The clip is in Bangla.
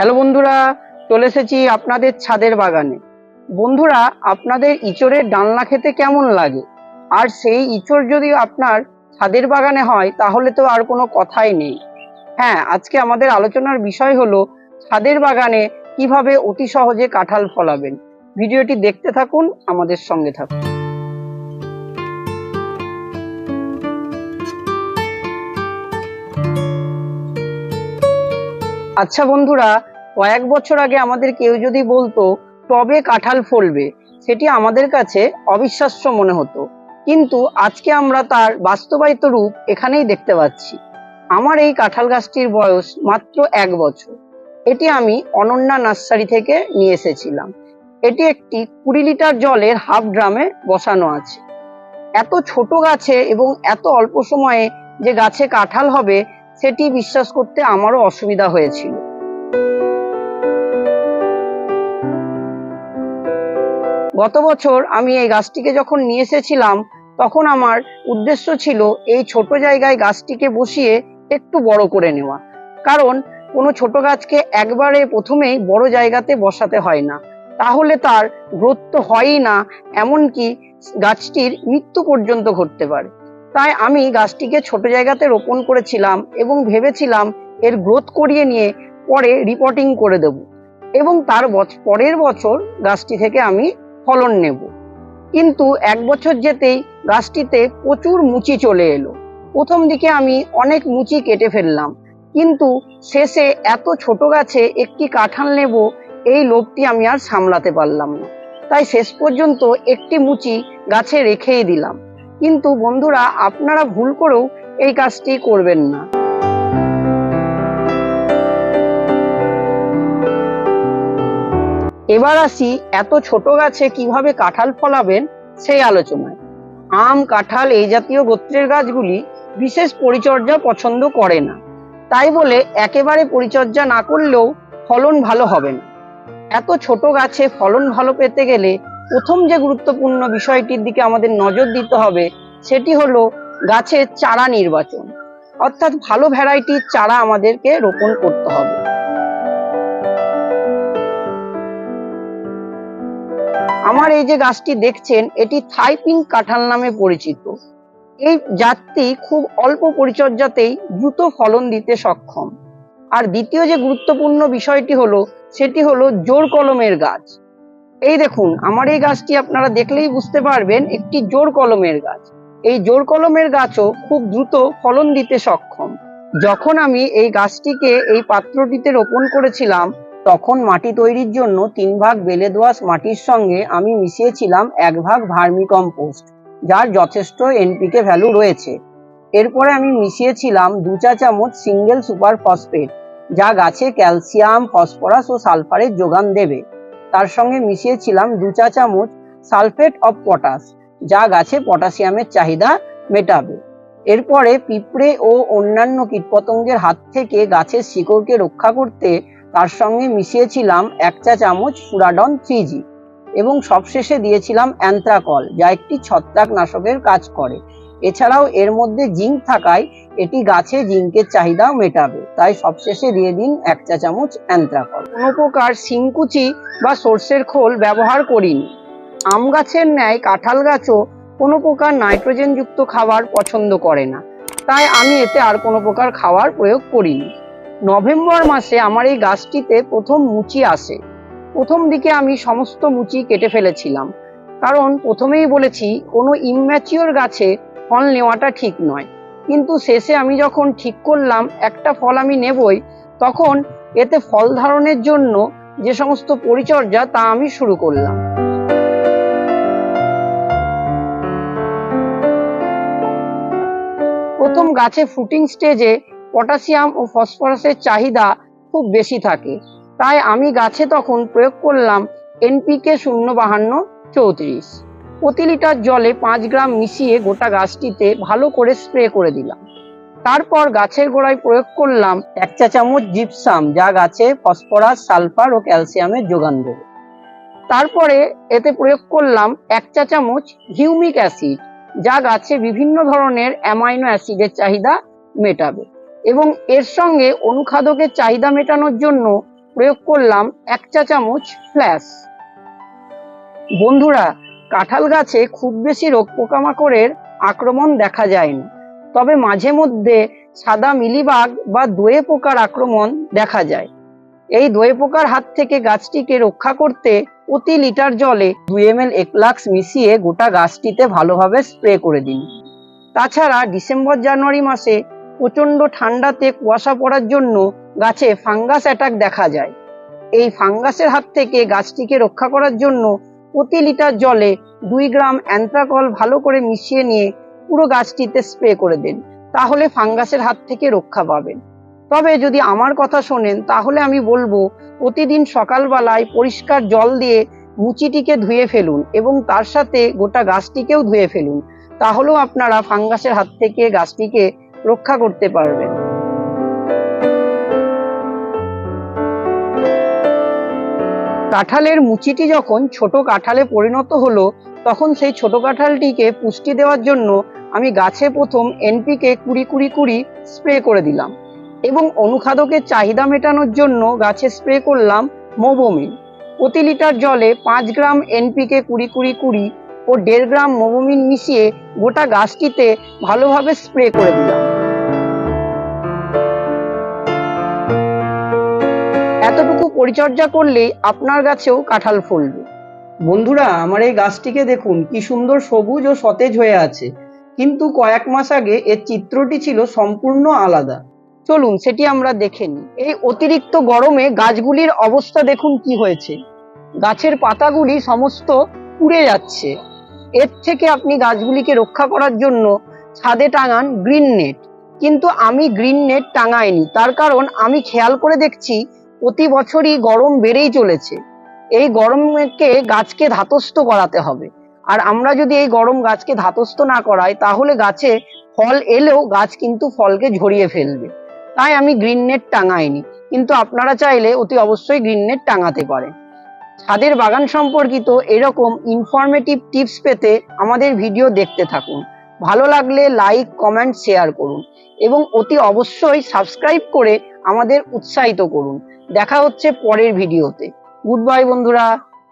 হ্যালো বন্ধুরা, চলে এসেছি আপনাদের ছাদের বাগানে। বন্ধুরা, আপনাদের ইঁচড়ের ডালনা খেতে কেমন লাগে? আর সেই ইঁচড় যদি আপনার ছাদের বাগানে হয়, তাহলে তো আর কোনো কথাই নেই। হ্যাঁ আজকে আমাদের আলোচনার বিষয় হলো ছাদের বাগানে কীভাবে অতি সহজে কাঁঠাল ফলাবেন। ভিডিওটি দেখতে থাকুন, আমাদের সঙ্গে থাকুন। আচ্ছা বন্ধুরা কয়েক বছর আগে আমাদের কেউ যদি বলতো, টবে কাঁঠাল ফলবে? সেটি আমাদের কাছে অবিশ্বাস্য মনে হতো। কিন্তু আজকে আমরা তার বাস্তবায়িত রূপ এখানেই দেখতে পাচ্ছি। আমার এই কাঁঠাল গাছটির বয়স মাত্র এক বছর। এটি আমি অনন্যা নার্সারি থেকে নিয়ে এসেছিলাম। এটি একটি কুড়ি লিটার জলের হাফ ড্রামে বসানো আছে। এত ছোট গাছে এবং এত অল্প সময়ে যে গাছে কাঁঠাল হবে, সেটি বিশ্বাস করতে আমারও অসুবিধা হয়েছিল। গত বছর আমি এই গাছটিকে যখন নিয়ে এসেছিলাম, তখন আমার উদ্দেশ্য ছিল এই ছোট জায়গায় গাছটিকে বসিয়ে একটু বড় করে নেওয়া। কারণ কোনো ছোট গাছকে একবারে প্রথমেই বড় জায়গাতে বসাতে হয় না। তাহলে তার গ্রোথ তো হয়ই না, এমনকি গাছটির মৃত্যু পর্যন্ত ঘটতে পারে। তাই আমি গাছটিকে ছোট জায়গাতে রোপণ করেছিলাম এবং ভেবেছিলাম এর গ্রোথ করিয়ে নিয়ে পরে রিপোর্টিং করে দেব। এবং তার পরের বছর গাছটি থেকে আমি ফলন নেব। কিন্তু এক বছর যেতেই গাছটিতে প্রচুর মুচি চলে এলো। প্রথম দিকে আমি অনেক মুচি কেটে ফেললাম, কিন্তু শেষে এত ছোট গাছে একটি কাঁঠাল নেব, এই লোভটি আমি আর সামলাতে পারলাম না। তাই শেষ পর্যন্ত একটি মুচি গাছে রেখেই দিলাম। কিন্তু বন্ধুরা, আপনারা ভুল করেও এই কাজটি করবেন না। এবার আসি এত ছোট গাছে কীভাবে কাঁঠাল ফলাবেন সেই আলোচনায়। আম, কাঁঠাল এই জাতীয় গোত্রের গাছগুলি বিশেষ পরিচর্যা পছন্দ করে না। তাই বলে একেবারে পরিচর্যা না করলেও ফলন ভালো হবে না। এত ছোট গাছে ফলন ভালো পেতে গেলে প্রথম যে গুরুত্বপূর্ণ বিষয়টির দিকে আমাদের নজর দিতে হবে সেটি হলো গাছের চারা নির্বাচন। অর্থাৎ ভালো ভ্যারাইটির চারা আমাদেরকে রোপণ করতে হবে। আমার এই যে গাছটি দেখছেন, এটি থাই পিঙ্ক কাঁঠাল নামে পরিচিত। এই জাতটি খুব অল্প পরিচর্যাতেই দ্রুত ফলন দিতে সক্ষম। আর দ্বিতীয় যে গুরুত্বপূর্ণ বিষয়টি হলো, সেটি হলো জোর কলমের গাছ। এই দেখুন, আমার এই গাছটি আপনারা দেখলেই বুঝতে পারবেন, একটি জোর কলমের গাছ। এই জোর কলমের গাছও খুব দ্রুত ফলন দিতে সক্ষম। যখন আমি এই গাছটিকে এই পাত্রটিতে রোপণ করেছিলাম তখন মাটি তৈরির জন্য তিন ভাগ বেলে দোআঁশ মাটির সঙ্গে আমি মিশিয়েছিলাম এক ভাগ ভার্মি কম্পোস্ট যার যথেষ্ট এনপিকে ভ্যালু রয়েছে। এরপরে আমি মিশিয়েছিলাম দু চা চামচ সিঙ্গেল সুপার ফসফেট, যা গাছে ক্যালসিয়াম, ফসফরাস ও সালফারের যোগান দেবে। তার সঙ্গে মিশিয়েছিলাম দু চা চামচ সালফেট অফ পটাশ, যা গাছে পটাশিয়ামের চাহিদা মেটাবে। এরপরে পিঁপড়ে ও অন্যান্য কীটপতঙ্গের হাত থেকে গাছের শিকড়কে রক্ষা করতে তার সঙ্গে মিশিয়েছিলাম এক চা চামচ ফুরাডন থ্রি এবং সবশেষে দিয়েছিলাম অ্যান্থ্রাকল, যা একটি ছত্রাকনাশকের কাজ করে। এছাড়াও এর মধ্যে জিঙ্ক থাকায় এটি গাছে জিঙ্কের চাহিদাও মেটাবে, তাই সবশেষে দিয়ে দিন এক চা চামচ অ্যান্থ্রাকল। কোনো প্রকার শিংকুচি বা সর্ষের খোল ব্যবহার করিনি। আম গাছের ন্যায় কাঁঠাল গাছও কোনো প্রকার নাইট্রোজেনযুক্ত খাবার পছন্দ করে না, তাই আমি এতে আর কোনো প্রকার খাবার প্রয়োগ করিনি। নভেম্বর মাসে আমার এই গাছটিতে প্রথম মুচি আসে। প্রথম দিকে আমি সমস্ত মুচি কেটে ফেলেছিলাম। কারণ প্রথমেই বলেছি, কোনো ইম্যাচিওর গাছে ফল নেওয়াটা ঠিক নয়। কিন্তু শেষে আমি যখন ঠিক করলাম, একটা ফল আমি নেবই, তখন এতে ফল ধারণের জন্য যে সমস্ত পরিচর্যা, তা আমি শুরু করলাম। প্রথম গাছে ফুটিং স্টেজে পটাশিয়াম ও ফসফরাসের চাহিদা খুব বেশি থাকে। তাই আমি গাছে তখন প্রয়োগ করলাম এনপিকে শূন্য বাহান্ন চৌত্রিশ। প্রতি লিটার জলে পাঁচ গ্রাম মিশিয়ে গোটা গাছটিতে ভালো করে স্প্রে করে দিলাম। তারপর গাছের গোড়ায় প্রয়োগ করলাম এক চা চামচ জিপসাম, যা গাছে ফসফরাস, সালফার ও ক্যালসিয়ামের যোগান দেবে তারপরে এতে প্রয়োগ করলাম এক চা চামচ হিউমিক অ্যাসিড, যা গাছে বিভিন্ন ধরনের অ্যামাইনো অ্যাসিডের চাহিদা মেটাবে। এবং এর সঙ্গে অনুখাদকের চাহিদা মেটানোর জন্য প্রয়োগ করলাম এক চা চামচ ফ্ল্যাশ। বন্ধুরা, কাঁঠাল গাছে খুব বেশি রোগ পোকামাকড়ের আক্রমণ দেখা যায় না তবে মাঝে মধ্যে সাদা মিলিবাগ বা দোয়ে পোকার আক্রমণ দেখা যায়। এই দোয়ে পোকার হাত থেকে গাছটিকে রক্ষা করতে প্রতি লিটার জলে দুই এম এল একলাক্স মিশিয়ে গোটা গাছটিতে ভালোভাবে স্প্রে করে দিন। তাছাড়া ডিসেম্বর জানুয়ারি মাসে প্রচণ্ড ঠান্ডাতে কুয়াশা পড়ার জন্য গাছে ফাঙ্গাস অ্যাটাক দেখা যায়। এই ফাঙ্গাসের হাত থেকে গাছটিকে রক্ষা করার জন্য প্রতি লিটার জলে দুই গ্রাম অ্যান্থ্রাকল ভালো করে মিশিয়ে নিয়ে পুরো গাছটিতে স্প্রে করে দিন, তাহলে ফাঙ্গাসের হাত থেকে রক্ষা পাবেন। তবে যদি আমার কথা শোনেন, তাহলে আমি বলব, প্রতিদিন সকালবেলায় পরিষ্কার জল দিয়ে মুচিটিকে ধুয়ে ফেলুন এবং তার সাথে গোটা গাছটিকেও ধুয়ে ফেলুন। তাহলেও আপনারা ফাঙ্গাসের হাত থেকে গাছটিকে রক্ষা করতে পারবেন কাঁঠালের মুচিটি যখন ছোট কাঁঠালে পরিণত হলো, তখন সেই ছোট কাঁঠালটিকে পুষ্টি দেওয়ার জন্য আমি গাছে প্রথম এনপিকে কুড়ি কুড়ি কুড়ি স্প্রে করে দিলাম এবং অনুখাদকের চাহিদা মেটানোর জন্য গাছে স্প্রে করলাম মোবোমিন প্রতি লিটার জলে পাঁচ গ্রাম এনপিকে কুড়ি কুড়ি কুড়ি ও দেড় গ্রাম মোবোমিন মিশিয়ে গোটা গাছটিতে ভালোভাবে স্প্রে করে দিলাম। পরিচর্যা করলেই আপনার গাছেও কাঁঠাল ফলবে। বন্ধুরা আমার এই গাছটিকে দেখুন কি সুন্দর সবুজ ও সতেজ হয়ে আছে। কিন্তু কয়েক মাস আগে এর চিত্রটি ছিল সম্পূর্ণ আলাদা। চলুন সেটি আমরা দেখে নিই। এই অতিরিক্ত গরমে গাছগুলির অবস্থা দেখুন কি হয়েছে। গাছের পাতাগুলি সমস্ত পুড়ে যাচ্ছে। এর থেকে আপনি গাছগুলিকে রক্ষা করার জন্য ছাদে টাঙান গ্রিন নেট। কিন্তু আমি গ্রিন নেট টাঙাইনি তার কারণ আমি খেয়াল করে দেখছি প্রতি বছরই গরম বেড়েই চলেছে। এই গরমকে গাছকে ধাতস্থ করাতে হবে। আর আমরা যদি এই গরম গাছকে ধাতস্থ না করাই, তাহলে গাছে ফল এলেও গাছ কিন্তু ফলকে ঝরিয়ে ফেলবে। তাই আমি গ্রিন নেট টাঙাইনি। কিন্তু আপনারা চাইলে অতি অবশ্যই গ্রিন নেট টাঙাতে পারেন। ছাদের বাগান সম্পর্কিত এরকম ইনফরমেটিভ টিপস পেতে আমাদের ভিডিও দেখতে থাকুন। ভালো লাগলে লাইক কমেন্ট শেয়ার করুন এবং অতি অবশ্যই সাবস্ক্রাইব করে আমাদের উৎসাহিত করুন। দেখা হচ্ছে পরের ভিডিওতে গুড বাই বন্ধুরা।